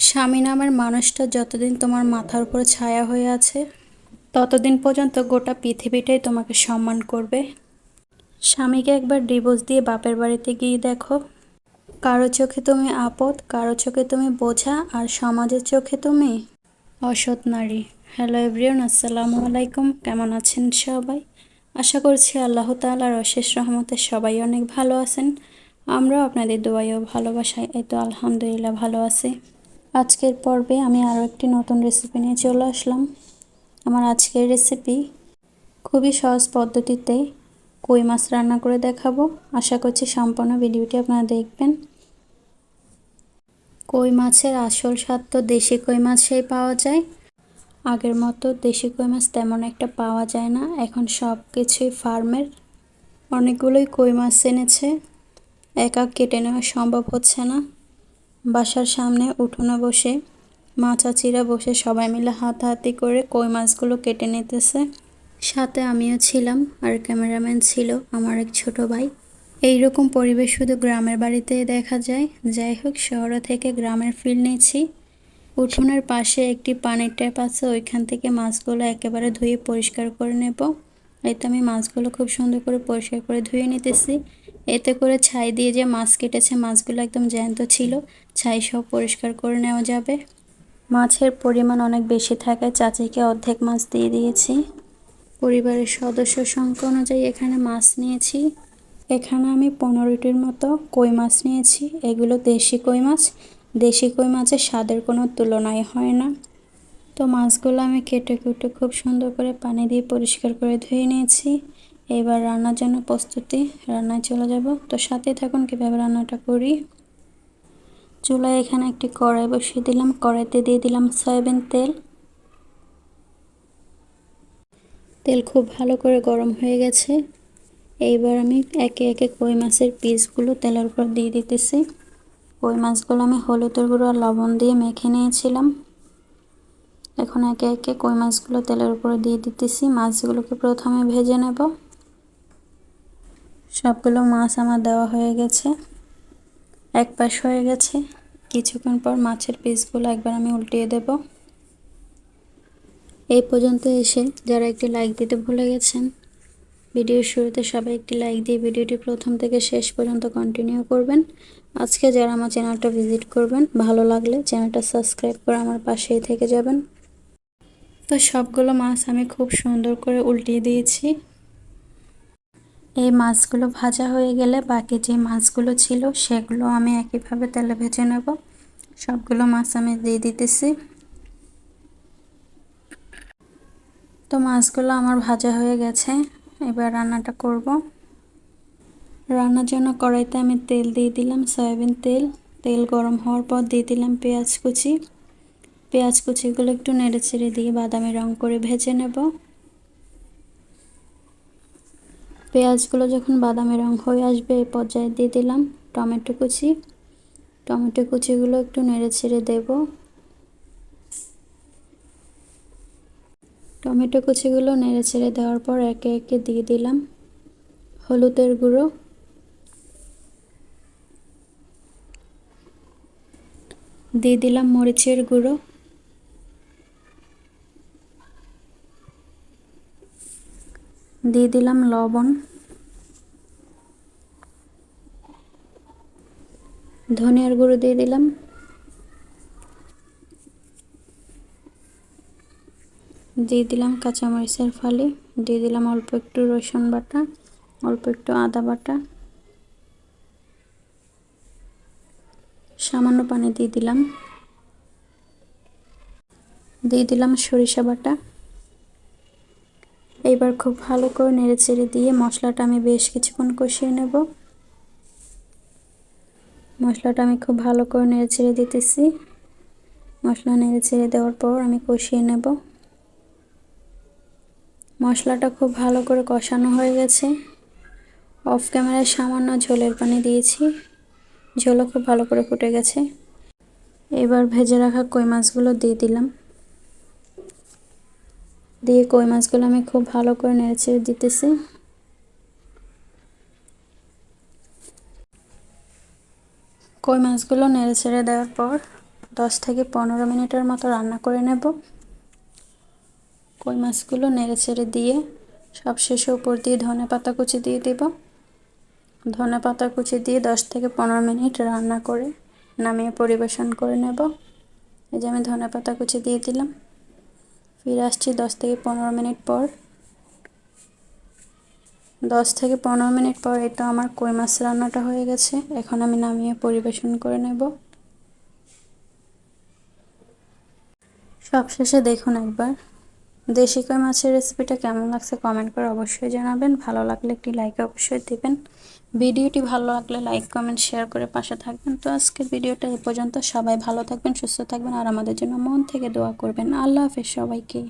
স্বামী নামের মানুষটা যতদিন তোমার মাথার উপর ছায়া হয়ে আছে, ততদিন পর্যন্ত গোটা পৃথিবীটাই তোমাকে সম্মান করবে। স্বামীকে একবার ডিভোর্স দিয়ে বাপের বাড়িতে গিয়ে দেখো। কারও চোখে তুমি আপদ, কারও চোখে তুমি বোঝা, আর সমাজের চোখে তুমি অসৎ নারী। হ্যালো এভরিওন আসসালামু আলাইকুম, কেমন আছেন সবাই? আশা করছি আল্লাহ তালার অশেষ রহমতে সবাই অনেক ভালো আছেন। আমরাও আপনাদের দোয়াই ও ভালোবাসায় এই তো আলহামদুলিল্লাহ ভালো আছি। আজকের পর্বে আমি আরও একটি নতুন রেসিপি নিয়ে চলে আসলাম। আমার আজকের রেসিপি খুবই সহজ পদ্ধতিতে কই মাছ রান্না করে দেখাবো। আশা করছি সম্পূর্ণ ভিডিওটি আপনারা দেখবেন। কই মাছের আসল স্বাদ তো দেশি কই মাছেই পাওয়া যায়। আগের মতো দেশি কই মাছ তেমন একটা পাওয়া যায় না। এখন সব কিছুই ফার্মের। অনেকগুলোই কই মাছ এনেছে। একা কেটে নেওয়া সম্ভব হচ্ছে না। বাসার সামনে উঠোনে বসে, মা চাচিরা বসে সবাই মিলে হাতাহাতি করে কই মাছগুলো কেটে নিতেছে। সাথে আমিও ছিলাম, আর ক্যামেরাম্যান ছিল আমার এক ছোট ভাই। এই রকম পরিবেশ শুধু গ্রামের বাড়িতে দেখা যায়। যাই হোক, শহর থেকে গ্রামের ফিল নিয়েছি। উঠোনের পাশে একটি পানির ট্যাপ আছে, ওইখান থেকে মাছগুলো একেবারে ধুয়ে পরিষ্কার করে নেব। এতে আমি মাছগুলো খুব সুন্দর করে পরিষ্কার করে ধুয়ে নিতেছি। এতে করে ছাই দিয়ে যে মাছ কেটেছে, মাছগুলো একদম জ্যান্ত ছিল। ছাই সব পরিষ্কার করে নেওয়া যাবে। মাছের পরিমাণ অনেক বেশি থাকায় চাচিকে অর্ধেক মাছ দিয়ে দিয়েছি। পরিবারের সদস্য সংখ্যা অনুযায়ী এখানে মাছ নিয়েছি। এখানে আমি পনেরোটির মতো কই মাছ নিয়েছি। এগুলো দেশি কই মাছ। দেশি কই মাছের স্বাদের কোনো তুলনায় হয় না। তো মাছগুলো আমি কেটে কুটে খুব সুন্দর করে পানি দিয়ে পরিষ্কার করে ধুয়ে নিয়েছি। এবার রান্নার জন্য প্রস্তুতি, রান্নায় চলে যাব। তো সাথে থাকুন, কীভাবে রান্নাটা করি। চুলায় এখানে একটি কড়াই বসিয়ে দিলাম। কড়াইতে দিয়ে দিলাম সয়াবিন তেল। তেল খুব ভালো করে গরম হয়ে গেছে। এইবার আমি একে একে কই মাছের পিসগুলো তেলের উপর দিয়ে দিতেছি। কই মাছগুলো আমি হলুদের গুঁড়ো আর লবণ দিয়ে মেখে নিয়েছিলাম। এখন একে একে কই মাছগুলো তেলের উপরে দিয়ে দিতেছি। মাছগুলোকে প্রথমে ভেজে নেব। সবগুলো মাছ আমার দেওয়া হয়ে গেছে। এক পাশ হয়ে গেছে। কিছুক্ষণ পর মাছের পিসগুলো একবার আমি উল্টিয়ে দেব। এই পর্যন্ত এসে যারা একটি লাইক দিতে ভুলে গেছেন, ভিডিওর শুরুতে সবাই একটি লাইক দিয়ে ভিডিওটি প্রথম থেকে শেষ পর্যন্ত কন্টিনিউ করবেন। আজকে যারা আমার চ্যানেলটা ভিজিট করবেন, ভালো লাগলে চ্যানেলটা সাবস্ক্রাইব করে আমার পাশেই থেকে যাবেন। তো সবগুলো মাছ আমি খুব সুন্দর করে উল্টিয়ে দিয়েছি। এই মাছগুলো ভাজা হয়ে গেলে বাকি যে মাছগুলো ছিল সেগুলো আমি একইভাবে তেলে ভেজে নেব। সবগুলো মাছ আমি দিয়ে দিতেছি। তো মাছগুলো আমার ভাজা হয়ে গেছে, এবার রান্নাটা করব। রান্নার জন্য কড়াইতে আমি তেল দিয়ে দিলাম সয়াবিন তেল। তেল গরম হওয়ার পর দিয়ে দিলাম পেঁয়াজ কুচি। পেঁয়াজ কুচিগুলো একটু নেড়ে চেড়ে দিয়ে বাদামি রং করে ভেজে নেব। পেঁয়াজগুলো যখন বাদামি রং হয়ে আসবে এই পর্যায়ে দিয়ে দিলাম টমেটো কুচি। টমেটো কুচিগুলো একটু নেড়ে ছেড়ে দেব। টমেটো কুচিগুলো নেড়ে ছেড়ে দেওয়ার পর একে একে দিয়ে দিলাম হলুদের গুঁড়ো। দিয়ে দিলাম মরিচের গুঁড়ো। দিয়ে দিলাম লবণ। ধনিয়ার গুঁড়ো দিয়ে দিলাম। দিয়ে দিলাম কাঁচামরিচের ফালি। দিয়ে দিলাম অল্প একটু রসুন বাটা, অল্প একটু আদা বাটা। সামান্য পানি দিয়ে দিলাম। দিয়ে দিলাম সরিষা বাটা। এইবার খুব ভালো করে নেড়ে চেড়ে দিয়ে মশলাটা আমি বেশ কিছুক্ষণ কষিয়ে নেব। মশলাটা আমি খুব ভালো করে নেড়ে ছেড়ে দিতেছি। মশলা নেড়ে ছেড়ে দেওয়ার পর আমি কষিয়ে নেব। মশলাটা খুব ভালো করে কষানো হয়ে গেছে। অফ ক্যামেরায় সামান্য ঝোলের পানি দিয়েছি। ঝোলও খুব ভালো করে ফুটে গেছে। এবার ভেজে রাখা কই মাছগুলো দিয়ে দিলাম। দিয়ে কই মাছগুলো আমি খুব ভালো করে নেড়ে দিতেছি। কই মাছগুলো নেড়ে ছেড়ে দেওয়ার পর দশ থেকে পনেরো মিনিটের মতো রান্না করে নেব। কই মাছগুলো নেড়ে চেড়ে দিয়ে সব শেষে উপর দিয়ে ধনে পাতা কুচি দিয়ে দেব। ধনে পাতা কুচি দিয়ে দশ থেকে পনেরো মিনিট রান্না করে নামিয়ে পরিবেশন করে নেব। এই যে আমি ধনে পাতা কুচি দিয়ে দিলাম। ফিরে আসছি দশ থেকে পনেরো মিনিট পর। দশ থেকে পনেরো মিনিট পর এটা আমার কই মাছ রান্নাটা হয়ে গেছে। এখন আমি নামিয়ে পরিবেশন করে নেব। সবশেষে দেখুন একবার। দেশি কই মাছের রেসিপিটা কেমন লাগছে কমেন্ট করে অবশ্যই জানাবেন। ভালো লাগলে একটি লাইক অবশ্যই দেবেন। ভিডিওটি ভালো লাগলে লাইক কমেন্ট শেয়ার করে পাশে থাকবেন। তো আজকের ভিডিওটা এ পর্যন্ত। সবাই ভালো থাকবেন, সুস্থ থাকবেন আর আমাদের জন্য মন থেকে দোয়া করবেন। আল্লাহ হাফেজ সবাইকে।